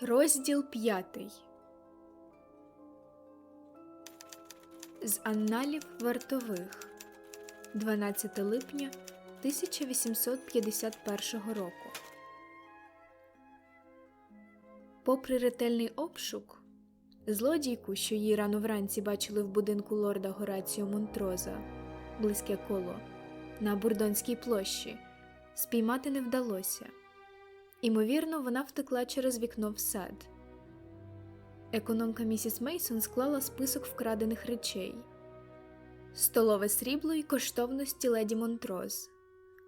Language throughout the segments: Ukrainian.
Розділ п'ятий З Анналів вартових 12 липня 1851 року. Попри ретельний обшук, злодійку, що її рано вранці бачили в будинку лорда Гораціо Монтроза, близьке коло, на Бурдонській площі, спіймати не вдалося. Імовірно, вона втекла через вікно в сад. Економка місіс Мейсон склала список вкрадених речей: столове срібло і коштовності леді Монтроз,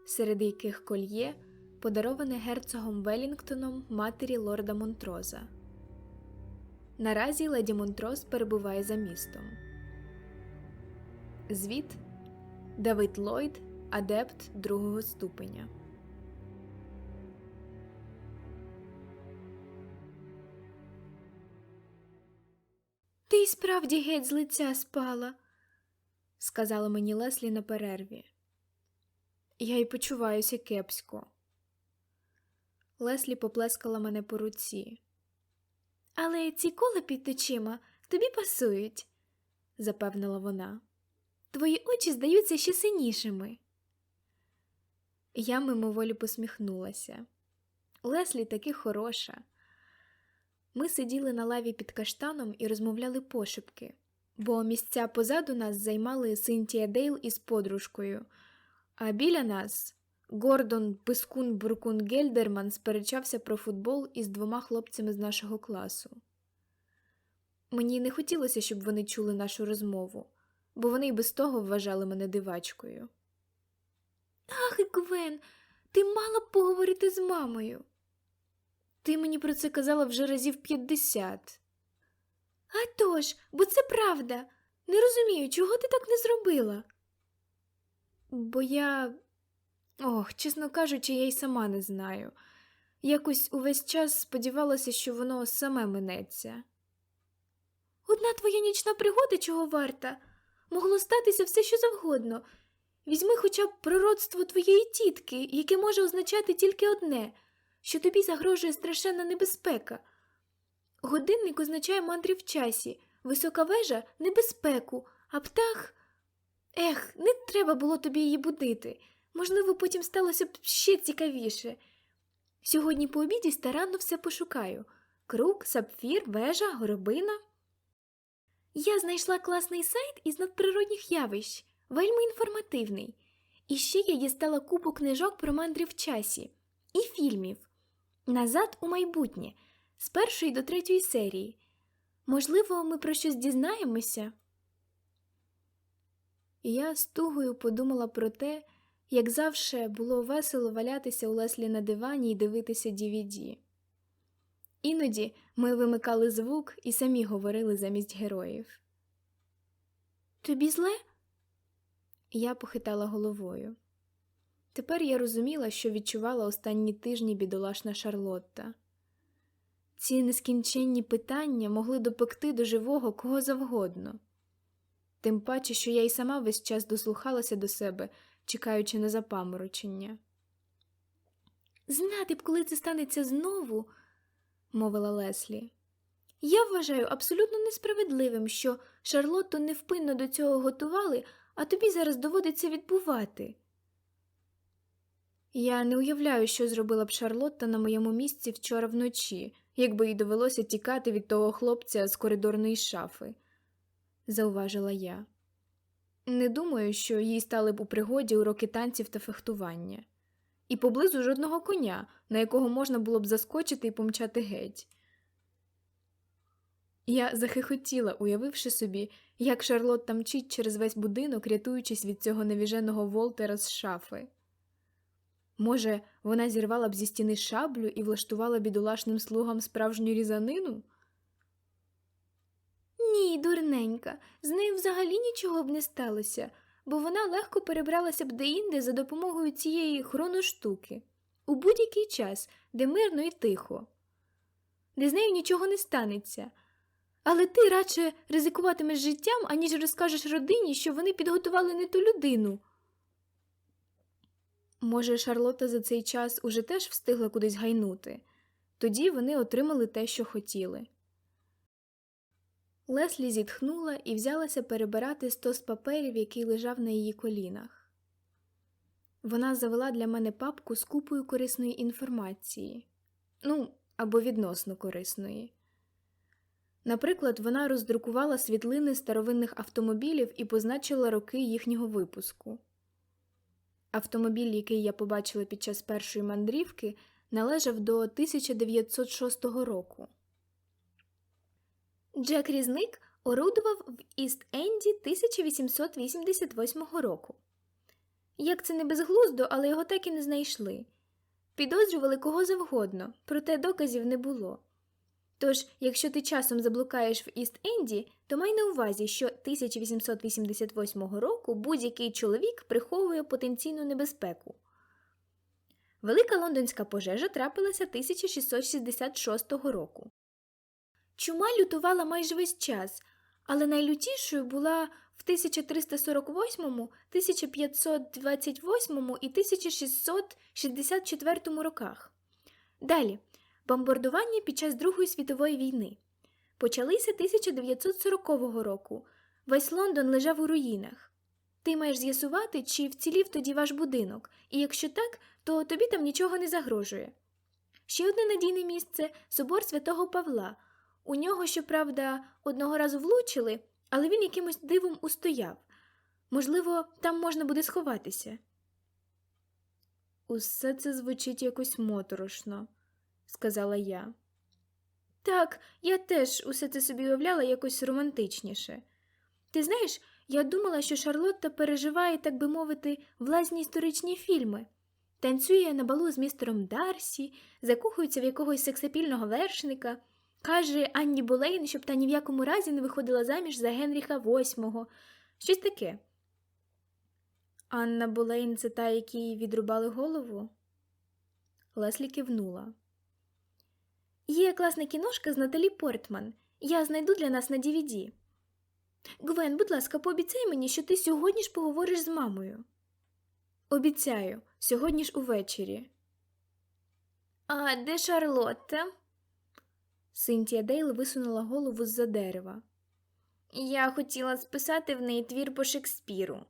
серед яких кольє, подароване герцогом Велінгтоном матері лорда Монтроза. Наразі леді Монтроз перебуває за містом. Звіт Давид Ллойд, адепт другого ступеня. Ти й справді геть з лиця спала, сказала мені Леслі на перерві. Я й почуваюся кепсько. Леслі поплескала мене по руці. Але ці кола під очима тобі пасують, запевнила вона. Твої очі здаються ще синішими. Я мимоволі посміхнулася. Леслі таки хороша. Ми сиділи на лаві під каштаном і розмовляли пошепки, бо місця позаду нас займали Синтія Дейл із подружкою, а біля нас Гордон Пискун Буркун Гельдерман сперечався про футбол із двома хлопцями з нашого класу. Мені не хотілося, щоб вони чули нашу розмову, бо вони й без того вважали мене дивачкою. Ах, Гвен, ти мала б поговорити з мамою. Ти мені про це казала вже разів п'ятдесят. «А тож, бо це правда. Не розумію, чого ти так не зробила. Бо я. Ох, чесно кажучи, я й сама не знаю. Якось увесь час сподівалася, що воно саме минеться. Одна твоя нічна пригода чого варта? Могло статися все, що завгодно. Візьми хоча б пророцтво твоєї тітки, яке може означати тільки одне що тобі загрожує страшенна небезпека. Годинник означає мандрі в часі, висока вежа небезпеку, а птах. Ех, не треба було тобі її будити. Можливо, потім сталося б ще цікавіше. Сьогодні по обіді старанно все пошукаю круг, сапфір, вежа, горобина. Я знайшла класний сайт із надприродних явищ, вельми інформативний. І ще я дістала купу книжок про мандрі в часі і фільмів. Назад у майбутнє, з першої до третьої серії. Можливо, ми про щось дізнаємося. І я з тугою подумала про те, як завше було весело валятися у Леслі на дивані і дивитися DVD. Іноді ми вимикали звук і самі говорили замість героїв. Тобі зле? Я похитала головою. Тепер я розуміла, що відчувала останні тижні бідолашна Шарлотта. Ці нескінченні питання могли допекти до живого кого завгодно, тим паче, що я й сама весь час дослухалася до себе, чекаючи на запаморочення. Знати б, коли це станеться знову, мовила Леслі. Я вважаю абсолютно несправедливим, що Шарлотту невпинно до цього готували, а тобі зараз доводиться відбувати. Я не уявляю, що зробила б Шарлотта на моєму місці вчора вночі, якби їй довелося тікати від того хлопця з коридорної шафи, зауважила я. Не думаю, що їй стали б у пригоді уроки танців та фехтування, і поблизу жодного коня, на якого можна було б заскочити і помчати геть. Я захихотіла, уявивши собі, як Шарлотта мчить через весь будинок, рятуючись від цього невіженого Волтера з шафи. Може, вона зірвала б зі стіни шаблю і влаштувала бідолашним слугам справжню різанину? Ні, дурненька, з нею взагалі нічого б не сталося, бо вона легко перебралася б деінде за допомогою цієї хроноштуки у будь-який час, де мирно і тихо, де з нею нічого не станеться. Але ти радше ризикуватимеш життям, аніж розкажеш родині, що вони підготували не ту людину. Може, Шарлотта за цей час уже теж встигла кудись гайнути, Тоді вони отримали те, що хотіли. Леслі зітхнула і взялася перебирати стос паперів, який лежав на її колінах. Вона завела для мене папку з купою корисної інформації, ну, або відносно корисної. Наприклад, вона роздрукувала світлини старовинних автомобілів і позначила роки їхнього випуску. Автомобіль, який я побачила під час першої мандрівки, належав до 1906 року. Джек Різник орудував в Іст-Енді 1888 року. Як це не безглуздо, але його так і не знайшли. Підозрювали кого завгодно, проте доказів не було. Тож, якщо ти часом заблукаєш в Іст-Енді, то май на увазі, що 1888 року будь-який чоловік приховує потенційну небезпеку. Велика лондонська пожежа трапилася 1666 року. Чума лютувала майже весь час, але найлютішою була в 1348, 1528 і 1664 роках. Далі бомбардування під час Другої світової війни. Почалися 1940 року. Весь Лондон лежав у руїнах. Ти маєш з'ясувати, чи вцілів тоді ваш будинок, і якщо так, то тобі там нічого не загрожує. Ще одне надійне місце собор святого Павла. У нього, щоправда, одного разу влучили, але він якимось дивом устояв. Можливо, там можна буде сховатися. Усе це звучить якось моторошно, сказала я. Так, я теж усе це собі уявляла якось романтичніше. Ти знаєш, я думала, що Шарлотта переживає, так би мовити, власні історичні фільми. Танцює на балу з містером Дарсі, закохується в якогось сексапільного вершника, каже Анні Болейн, щоб та ні в якому разі не виходила заміж за Генріха VIII. Щось таке. Анна Болейн це та, якій відрубали голову? Леслі кивнула. Є класна кіношка з Наталі Портман. Я знайду для нас на DVD. Гвен, будь ласка, пообіцяй мені, що ти сьогодні ж поговориш з мамою. Обіцяю, сьогодні ж увечері. А де Шарлотта? Синтія Дейл висунула голову з-за дерева. Я хотіла списати в неї твір по Шекспіру.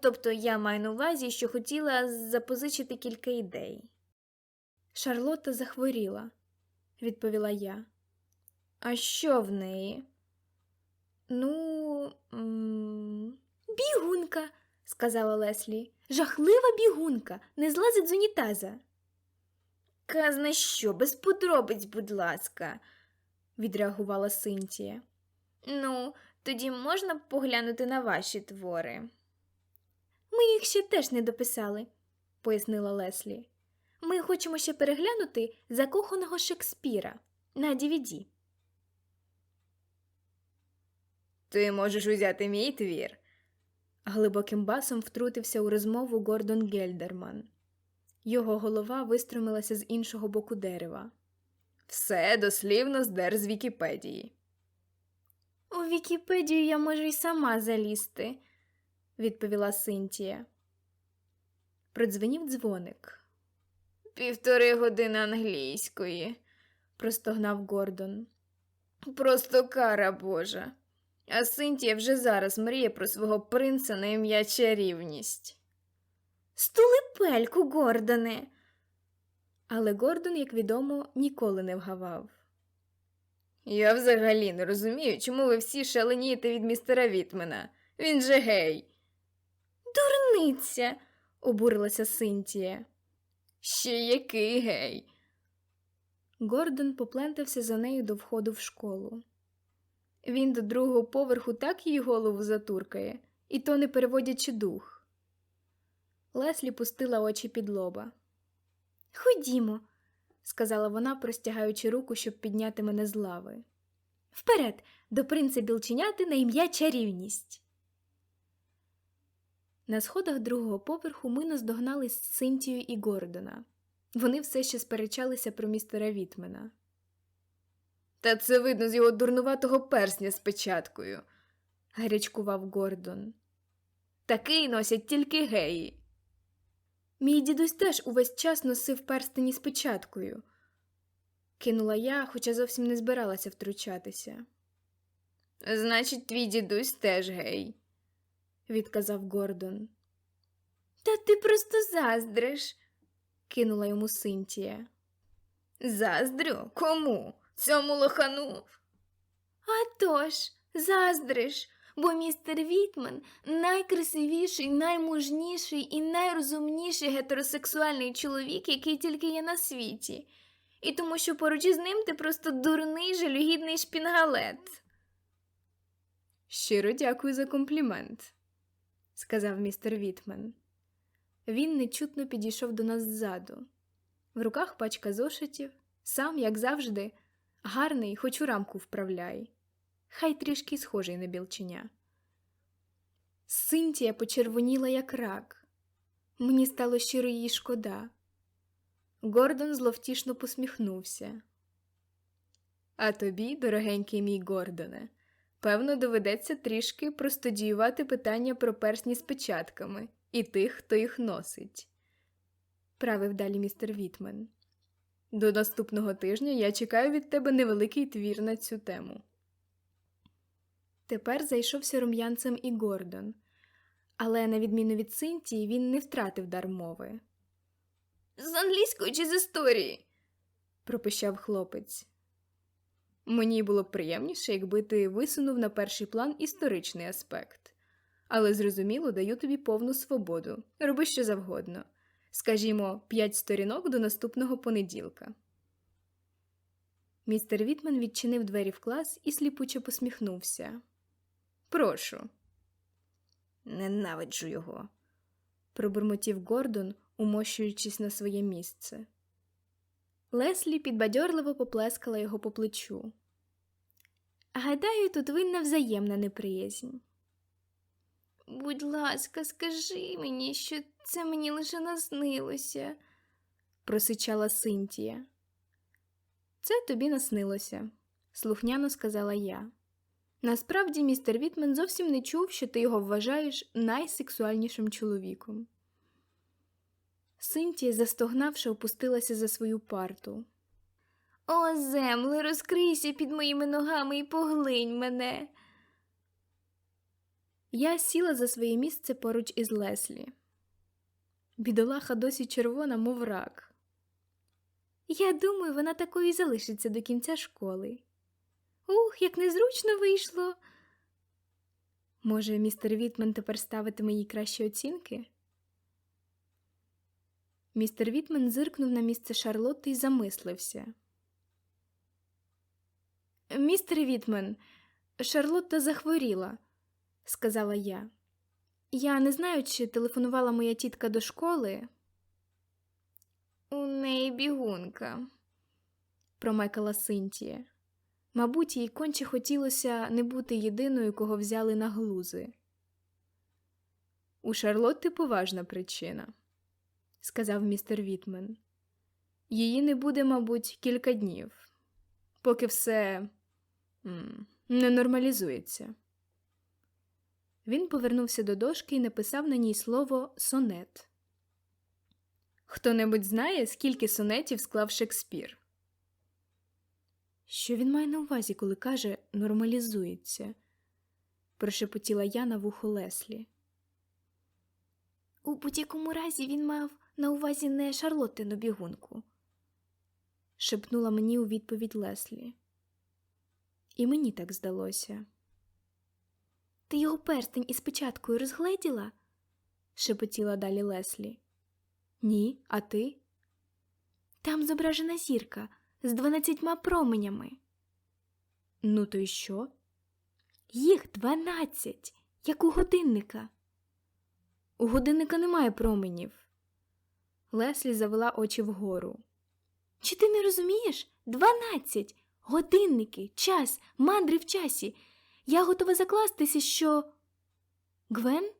Тобто я маю на увазі, що хотіла запозичити кілька ідей. Шарлотта захворіла, відповіла я. А що в неї? Ну, м бігунка, сказала Леслі. Жахлива бігунка, не злазить з унітаза. Казна що, без подробиць, будь ласка, відреагувала Синтія. Ну, тоді можна поглянути на ваші твори. Ми їх ще теж не дописали, пояснила Леслі. Ми хочемо ще переглянути закоханого Шекспіра на DVD. Ти можеш узяти мій твір. Глибоким басом втрутився у розмову Гордон Гельдерман. Його голова виструмилася з іншого боку дерева. Все дослівно здер з Вікіпедії. У Вікіпедію я можу й сама залізти, відповіла Синтія. Продзвенів дзвоник. Півтори години англійської, простогнав Гордон. Просто кара Божа. А Синтія вже зараз мріє про свого принца на ім'я чарівність. Стулипельку, Гордоне. Але Гордон, як відомо, ніколи не вгавав. Я взагалі не розумію, чому ви всі шаленієте від містера Вітмена. Він же гей. Дурниця, обурилася Синтія. Ще який гей. Гордон поплентався за нею до входу в школу. Він до другого поверху так її голову затуркає, і то не переводячи дух. Леслі пустила очі під лоба. Ходімо, сказала вона, простягаючи руку, щоб підняти мене з лави. Вперед, до принца білченяти на ім'я чарівність. На сходах другого поверху ми наздогнали Синтію і Гордона. Вони все ще сперечалися про містера Вітмена. Та це видно з його дурнуватого персня з печаткою, гарячкував Гордон. Такий носять тільки геї. Мій дідусь теж увесь час носив перстені з печаткою. кинула я, хоча зовсім не збиралася втручатися, Значить, твій дідусь теж гей. Відказав Гордон. Та ти просто заздриш. Кинула йому Синтія. Заздрю? Кому? Цьому лохану? А тож, заздриш, бо містер Вітман найкрасивіший, наймужніший і найрозумніший гетеросексуальний чоловік, який тільки є на світі. І тому, що поруч із ним ти просто дурний, жалюгідний шпінгалет. Щиро дякую за комплімент. Сказав містер Вітмен. Він нечутно підійшов до нас ззаду. В руках пачка зошитів, сам, як завжди, гарний, хоч у рамку вправляй. Хай трішки схожий на білченя. Синтія почервоніла, як рак. Мені стало щиро її шкода. Гордон зловтішно посміхнувся. А тобі, дорогенький мій Гордоне, певно, доведеться трішки простудіювати питання про персні з печатками і тих, хто їх носить, правив далі містер Вітмен. До наступного тижня я чекаю від тебе невеликий твір на цю тему. Тепер зайшовся рум'янцем і Гордон, але, на відміну від Синтії, він не втратив дар мови. З англійської чи з історії? пропищав хлопець. Мені було б приємніше, якби ти висунув на перший план історичний аспект. Але зрозуміло, даю тобі повну свободу. Роби що завгодно. Скажімо, п'ять сторінок до наступного понеділка. Містер Вітман відчинив двері в клас і сліпуче посміхнувся. Прошу. Ненавиджу його. пробурмотів Гордон, умощуючись на своє місце. Леслі підбадьорливо поплескала його по плечу. Гадаю, тут винна взаємна неприязнь. Будь ласка, скажи мені, що це мені лише наснилося. просичала Синтія. Це тобі наснилося, слухняно сказала я. Насправді, містер Вітмен зовсім не чув, що ти його вважаєш найсексуальнішим чоловіком. Синтія, застогнавши, опустилася за свою парту. О, земле, розкрийся під моїми ногами і поглинь мене. Я сіла за своє місце поруч із Леслі. Бідолаха досі червона, мов рак. Я думаю, вона такою і залишиться до кінця школи. Ух, як незручно вийшло. Може, містер Вітмен тепер ставитиме їй кращі оцінки? Містер Вітмен зиркнув на місце Шарлотти і замислився. Містер Вітмен, Шарлотта захворіла, сказала я. Я не знаю, чи телефонувала моя тітка до школи, У неї бігунка. промекала Синтія. Мабуть, їй конче хотілося не бути єдиною, кого взяли на глузи. У Шарлотти поважна причина, сказав містер Вітмен. Її не буде, мабуть, кілька днів, поки все м, не нормалізується. Він повернувся до дошки і написав на ній слово сонет. Хто-небудь знає, скільки сонетів склав Шекспір? Що він має на увазі, коли каже нормалізується? прошепотіла я на вухо Леслі. У будь-якому разі він мав на увазі не Шарлоттину бігунку, шепнула мені у відповідь Леслі. І мені так здалося. Ти його перстень із печаткою розгледіла? шепотіла далі Леслі. Ні, а ти? Там зображена зірка з дванадцятьма променями. Ну, то й що? Їх дванадцять, як у годинника. У годинника немає променів. Леслі завела очі вгору. Чи ти не розумієш? Дванадцять! Годинники, час, мандри в часі. Я готова закластися, що. Гвен?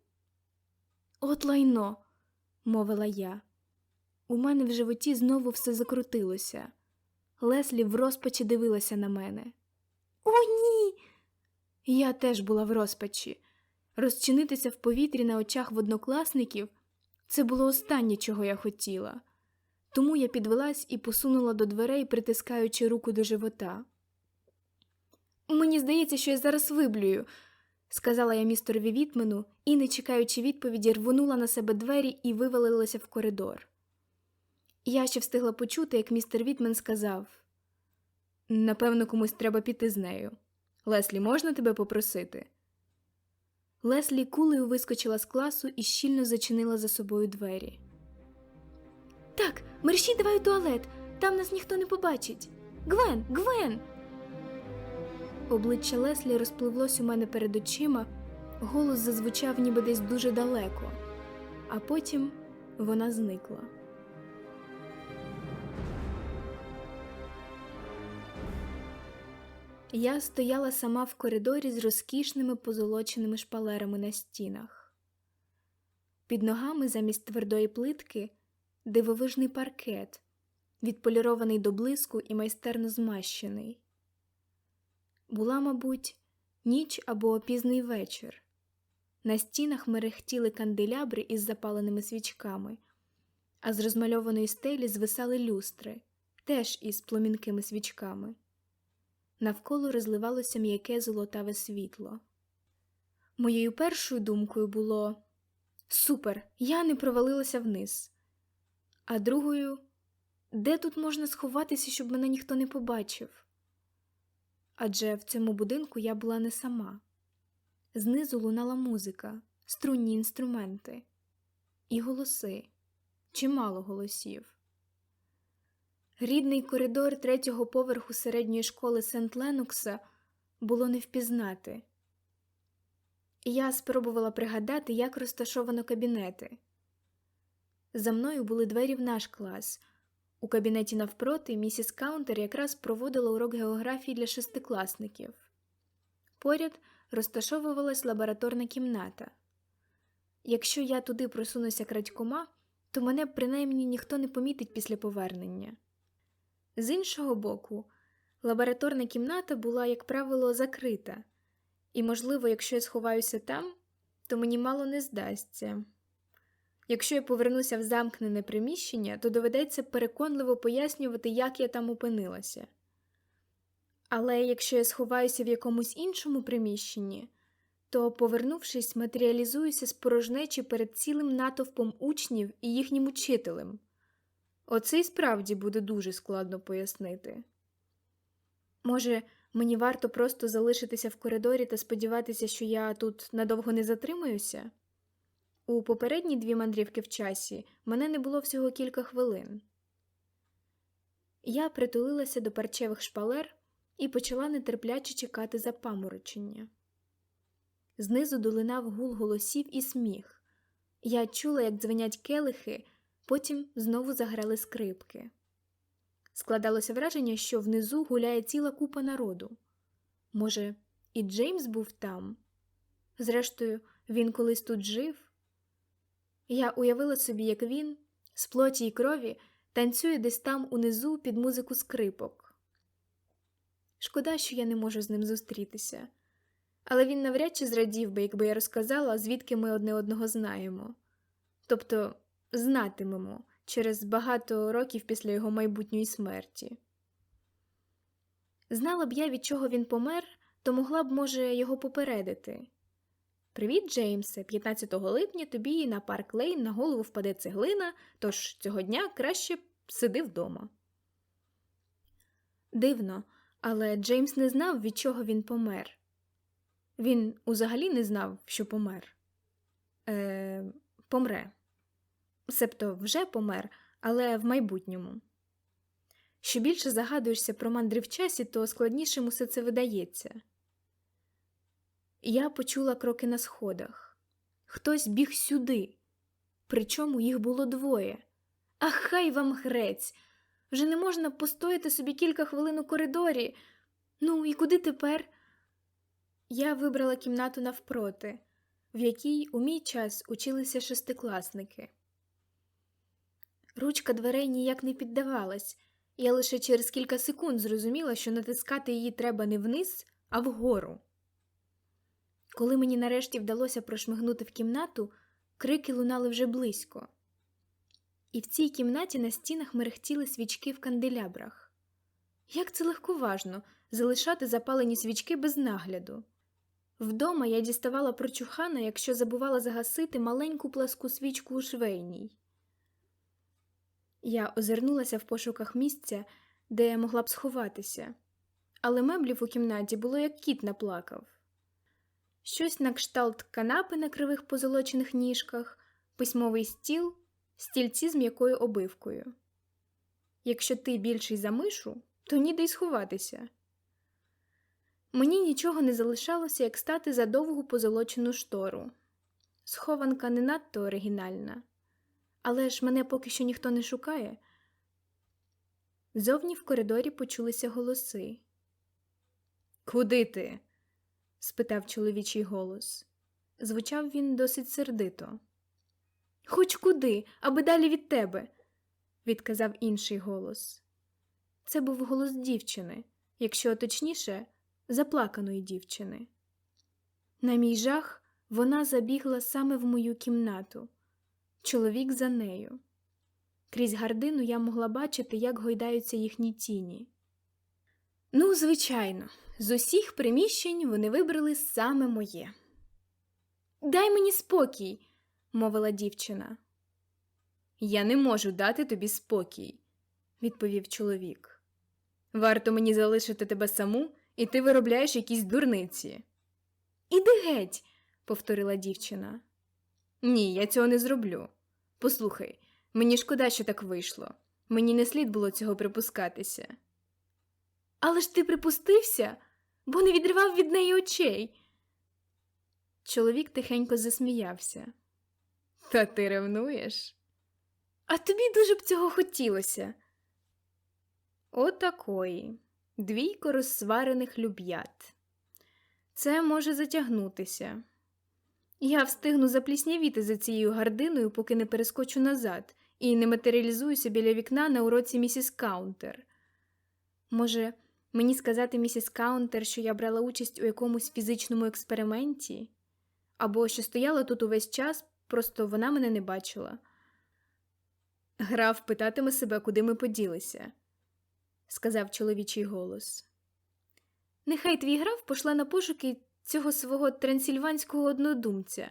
От лайно, мовила я. У мене в животі знову все закрутилося. Леслі в розпачі дивилася на мене. О, ні. Я теж була в розпачі. Розчинитися в повітрі на очах в однокласників це було останнє, чого я хотіла. Тому я підвелась і посунула до дверей, притискаючи руку до живота. Мені здається, що я зараз виблюю, сказала я містерові Вітмену і, не чекаючи відповіді, рвонула на себе двері і вивалилася в коридор. Я ще встигла почути, як містер Вітмен сказав Напевно, комусь треба піти з нею. Леслі, можна тебе попросити? Леслі кулею вискочила з класу і щільно зачинила за собою двері. Так, мерщій давай у туалет, там нас ніхто не побачить. Гвен, Гвен. Обличчя Леслі розпливлось у мене перед очима, голос зазвучав ніби десь дуже далеко, а потім вона зникла. Я стояла сама в коридорі з розкішними позолоченими шпалерами на стінах. Під ногами замість твердої плитки дивовижний паркет, відполірований до блиску і майстерно змащений. Була, мабуть, ніч або пізний вечір. На стінах мерехтіли канделябри із запаленими свічками, а з розмальованої стелі звисали люстри, теж із пломінкими свічками. Навколо розливалося м'яке золотаве світло. Моєю першою думкою було Супер, я не провалилася вниз. А другою, де тут можна сховатися, щоб мене ніхто не побачив? Адже в цьому будинку я була не сама. Знизу лунала музика, струнні інструменти і голоси, чимало голосів. Рідний коридор третього поверху середньої школи Сент Ленокса було не впізнати. Я спробувала пригадати, як розташовано кабінети. За мною були двері в наш клас. У кабінеті навпроти місіс Каунтер якраз проводила урок географії для шестикласників. Поряд розташовувалась лабораторна кімната. Якщо я туди просунуся крадькома, то мене принаймні ніхто не помітить після повернення. З іншого боку, лабораторна кімната була, як правило, закрита, і, можливо, якщо я сховаюся там, то мені мало не здасться. Якщо я повернуся в замкнене приміщення, то доведеться переконливо пояснювати, як я там опинилася. Але якщо я сховаюся в якомусь іншому приміщенні, то, повернувшись, матеріалізуюся з порожнечі перед цілим натовпом учнів і їхнім учителем. Оце й справді буде дуже складно пояснити. Може, мені варто просто залишитися в коридорі та сподіватися, що я тут надовго не затримаюся? У попередні дві мандрівки в часі мене не було всього кілька хвилин. Я притулилася до парчевих шпалер і почала нетерпляче чекати запаморочення. Знизу долинав гул голосів і сміх. Я чула, як дзвенять келихи, потім знову заграли скрипки. Складалося враження, що внизу гуляє ціла купа народу. Може, і Джеймс був там? Зрештою, він колись тут жив. Я уявила собі, як він, з плоті й крові, танцює десь там унизу під музику скрипок. Шкода, що я не можу з ним зустрітися, але він навряд чи зрадів би, якби я розказала, звідки ми одне одного знаємо. Тобто знатимемо через багато років після його майбутньої смерті. Знала б я, від чого він помер, то могла б, може, його попередити. Привіт, Джеймсе, 15 липня тобі на парк Лейн на голову впаде цеглина, тож цього дня краще сиди вдома. Дивно, але Джеймс не знав, від чого він помер. Він узагалі не знав, що помер. Е, Помре. Себто вже помер, але в майбутньому. Що більше загадуєшся про мандри в часі, то складнішим усе це видається. Я почула кроки на сходах. Хтось біг сюди, причому їх було двоє. А хай вам грець! Вже не можна постояти собі кілька хвилин у коридорі. Ну, і куди тепер? Я вибрала кімнату навпроти, в якій у мій час училися шестикласники. Ручка дверей ніяк не піддавалась, я лише через кілька секунд зрозуміла, що натискати її треба не вниз, а вгору. Коли мені нарешті вдалося прошмигнути в кімнату, крики лунали вже близько. і в цій кімнаті на стінах мерехтіли свічки в канделябрах. Як це легковажно залишати запалені свічки без нагляду. Вдома я діставала прочухана, якщо забувала загасити маленьку пласку свічку у швейній. Я озирнулася в пошуках місця, де я могла б сховатися, але меблів у кімнаті було як кіт наплакав. Щось на кшталт канапи на кривих позолочених ніжках, письмовий стіл, стільці з м'якою обивкою. Якщо ти більший за мишу, то ніде й сховатися. Мені нічого не залишалося, як стати за довгу позолочену штору. Схованка не надто оригінальна, але ж мене поки що ніхто не шукає. Зовні в коридорі почулися голоси. Куди ти? Спитав чоловічий голос. Звучав він досить сердито. Хоч куди, аби далі від тебе, відказав інший голос. Це був голос дівчини, якщо точніше, заплаканої дівчини. На мій жах, вона забігла саме в мою кімнату, чоловік за нею. Крізь гардину я могла бачити, як гойдаються їхні тіні. Ну, звичайно, з усіх приміщень вони вибрали саме моє. Дай мені спокій, мовила дівчина. Я не можу дати тобі спокій, відповів чоловік. Варто мені залишити тебе саму, і ти виробляєш якісь дурниці. Іди геть, повторила дівчина. Ні, я цього не зроблю. Послухай, мені шкода, що так вийшло. Мені не слід було цього припускатися. Але ж ти припустився, бо не відривав від неї очей. Чоловік тихенько засміявся. Та ти ревнуєш? А тобі дуже б цього хотілося. Отакої. Двійко розсварених люб'ят. Це може затягнутися. Я встигну запліснявіти за цією гардиною, поки не перескочу назад, і не матеріалізуюся біля вікна на уроці місіс Каунтер. Може, мені сказати місіс Каунтер, що я брала участь у якомусь фізичному експерименті, або що стояла тут увесь час, просто вона мене не бачила. Граф питатиме себе, куди ми поділися, сказав чоловічий голос. Нехай твій граф пошла на пошуки цього свого трансильванського однодумця.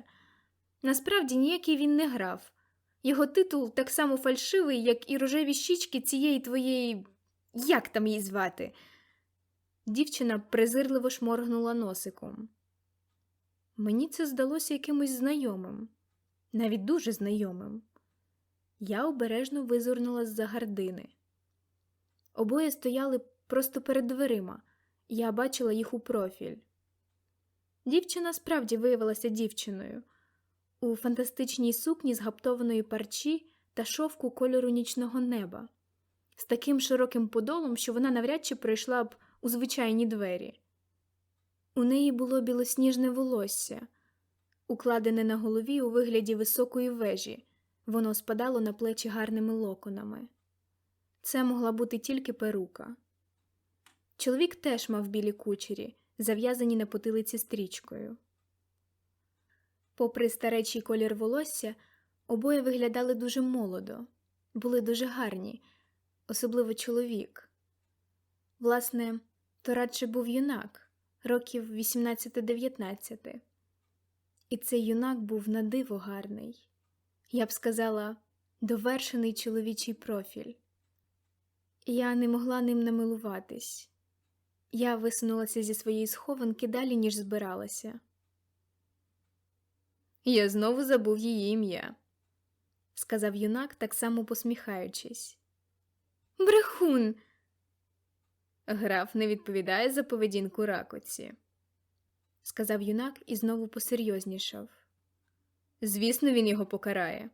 Насправді ніякий він не граф. Його титул так само фальшивий, як і рожеві щічки цієї твоєї. Як там її звати? Дівчина презирливо шморгнула носиком. Мені це здалося якимось знайомим, навіть дуже знайомим. Я обережно визирнула з-за гардини. Обоє стояли просто перед дверима, я бачила їх у профіль. Дівчина справді виявилася дівчиною у фантастичній сукні з гаптованої парчі та шовку кольору нічного неба, з таким широким подолом, що вона навряд чи пройшла б у звичайні двері. У неї було білосніжне волосся, укладене на голові у вигляді високої вежі, воно спадало на плечі гарними локонами. Це могла бути тільки перука. Чоловік теж мав білі кучері, зав'язані на потилиці стрічкою. Попри старечий колір волосся, обоє виглядали дуже молодо, були дуже гарні, особливо чоловік. Власне, то радше був юнак, років 18-19. І цей юнак був на диво гарний. Я б сказала, довершений чоловічий профіль. Я не могла ним намилуватись. Я висунулася зі своєї схованки далі, ніж збиралася. Я знову забув її ім'я, сказав юнак, так само посміхаючись. Брехун. Граф не відповідає за поведінку ракоці, сказав юнак і знову посерйознішав. Звісно, він його покарає.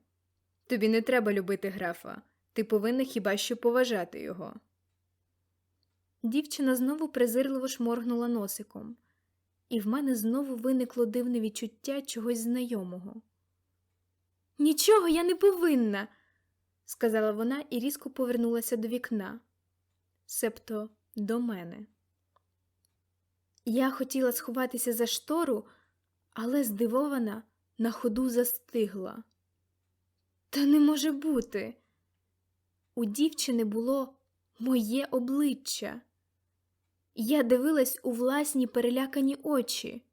Тобі не треба любити графа, ти повинна хіба що поважати його. Дівчина знову презирливо шморгнула носиком, і в мене знову виникло дивне відчуття чогось знайомого. Нічого я не повинна, сказала вона і різко повернулася до вікна, себто до мене. Я хотіла сховатися за штору, але здивована на ходу застигла. Та не може бути, у дівчини було моє обличчя. Я дивилась у власні перелякані очі.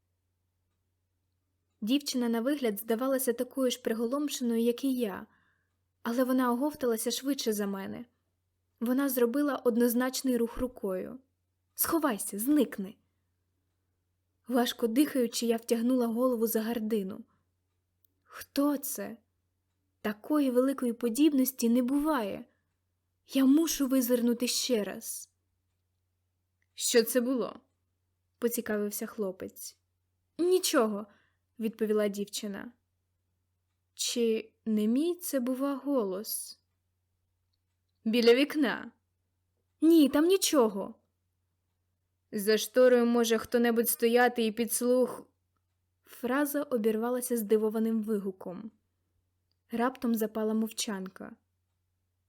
Дівчина на вигляд здавалася такою ж приголомшеною, як і я, але вона оговталася швидше за мене. Вона зробила однозначний рух рукою. Сховайся, зникни. Важко дихаючи, я втягнула голову за гардину. Хто це? Такої великої подібності не буває. Я мушу визирнути ще раз. Що це було? поцікавився хлопець. Нічого, відповіла дівчина. Чи не мій це бува голос? Біля вікна. Ні, там нічого. За шторою може хто-небудь стояти і підслух. Фраза обірвалася здивованим вигуком. Раптом запала мовчанка.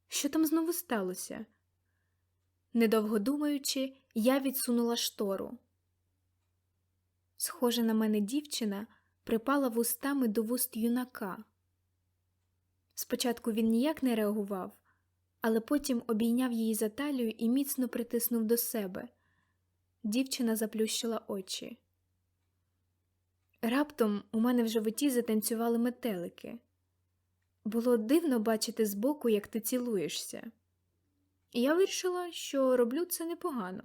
Що там знову сталося? Недовго думаючи, я відсунула штору. Схожа на мене дівчина припала вустами до вуст юнака. Спочатку він ніяк не реагував, але потім обійняв її за талію і міцно притиснув до себе. Дівчина заплющила очі. Раптом у мене в животі затанцювали метелики. Було дивно бачити збоку, як ти цілуєшся. І я вирішила, що роблю це непогано.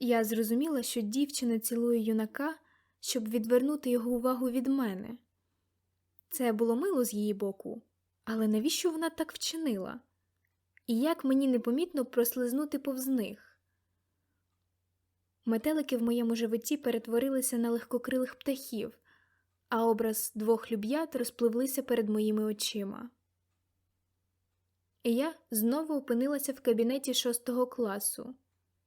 Я зрозуміла, що дівчина цілує юнака, щоб відвернути його увагу від мене. Це було мило з її боку, але навіщо вона так вчинила? І як мені непомітно прослизнути повз них? Метелики в моєму животі перетворилися на легкокрилих птахів, а образ двох люб'ят розпливлися перед моїми очима. І я знову опинилася в кабінеті шостого класу,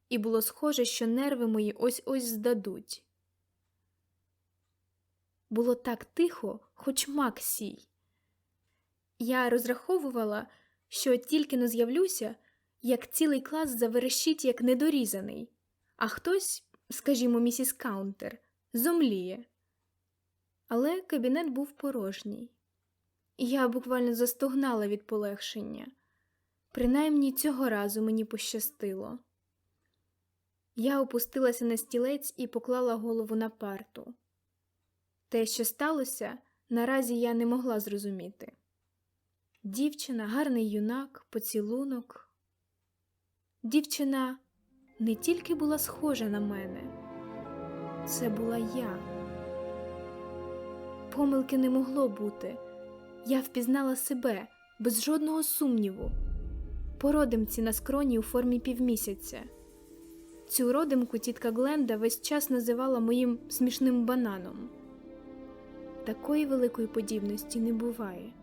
і було схоже, що нерви мої ось ось здадуть. Було так тихо, хоч мак сій. Я розраховувала, що тільки не з'явлюся, як цілий клас заверещить, як недорізаний, а хтось, скажімо, місіс Каунтер, зомліє. Але кабінет був порожній. Я буквально застогнала від полегшення. Принаймні цього разу мені пощастило. Я опустилася на стілець і поклала голову на парту. Те, що сталося, наразі я не могла зрозуміти. Дівчина, гарний юнак, поцілунок. Дівчина не тільки була схожа на мене, це була я. Помилки не могло бути. Я впізнала себе без жодного сумніву. По родимці на скроні у формі півмісяця. Цю родимку тітка Гленда весь час називала моїм смішним бананом. Такої великої подібності не буває.